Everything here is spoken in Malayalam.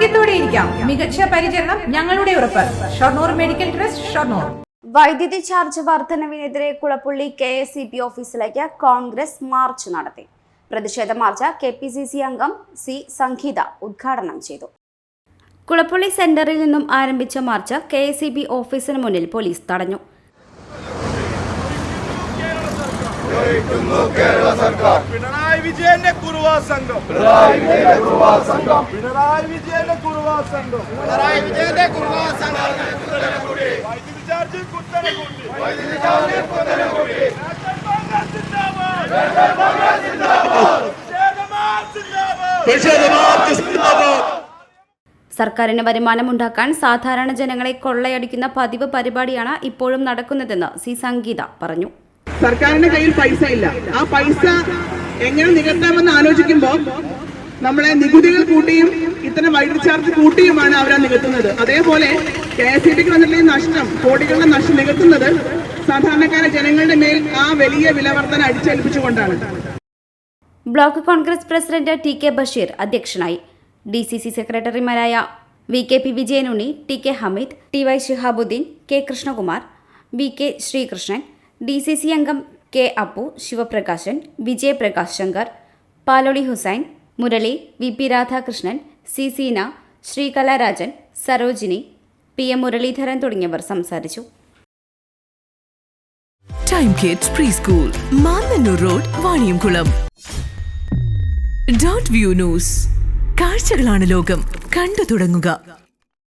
ആരോഗ്യത്തോടെ ഇരിക്കാം. മികച്ച പരിചരണം ഞങ്ങളുടെ ഉറപ്പ്. Shoranur medical trust Shoranur. വൈദ്യുതി charge വർധനവിനെതിരെ Kulappully K S C P ഓഫീസിലേക്ക് കോൺഗ്രസ് മാർച്ച് നടത്തി. പ്രതിഷേധ march K P C C അംഗം സി സംഗീത ഉദ്ഘാടനം ചെയ്തു. കുളപ്പുള്ളി സെന്ററിൽ നിന്നും ആരംഭിച്ച march K S C B ഓഫീസിന് മുന്നിൽ പോലീസ് തടഞ്ഞു. പിണറായി വിജയന്റെ കുറുവാ സംഘം. പിണറായി വിജയന്റെ കുറുവാ സംഘം. പിണറായി വിജയന്റെ കുറുവാ സംഘം. പിണറായി വിജയന്റെ കുറുവാ സംഘം. വൈദ്യുതി ചാർജ് കുത്തന കൂട്ടി വൈദ്യുതി ചാർജ് കുത്തന കൂട്ടി സർക്കാരിന് വരുമാനമുണ്ടാക്കാൻ സാധാരണ ജനങ്ങളെ കൊള്ളയടിക്കുന്ന പതിവ് പരിപാടിയാണ് ഇപ്പോഴും നടക്കുന്നതെന്ന് സി സംഗീത പറഞ്ഞു. സർക്കാരിന്റെ കയ്യിൽ പൈസ ഇല്ല. ആ പൈസ എങ്ങനെ നികത്താമെന്ന് ആലോചിക്കുമ്പോൾ നമ്മളെ നികുതികൾ കൂട്ടിയും ഇത്തരം വൈദ്യുതി ചാർജ് കൂട്ടിയുമാണ് അവരെ നികത്തുന്നത്. അതേപോലെ കെ എസ് ഇ ടിക്ക് വന്നിട്ടുള്ള നഷ്ടം കോടികളുടെ നഷ്ടം നികത്തുന്നത് സാധാരണക്കാരെ ജനങ്ങളുടെ മേൽ ആ വലിയ വിലവർധന അടിച്ചേൽപ്പിച്ചുകൊണ്ടാണ്. Block Congress president T K Basheer അധ്യക്ഷനായി. ഡി സി സി സെക്രട്ടറിമാരായ V K P Vijayanunni T K Hameed T Y Shihabuddeen K Krishnakumar V K Sreekrishnan D C C അംഗം K Appu Sivaprakashan Vijayaprakash Shankar Paloli Hussain Murali V P Radhakrishnan C Seena Sreekalarajan Sarojini P M Muralidharan തുടങ്ങിയവർ സംസാരിച്ചു. Time kids pre school Mannanur road Vaniyamkulam dot view news കാഴ്ചകളാണ് ലോകം. കണ്ടു തുടങ്ങുക.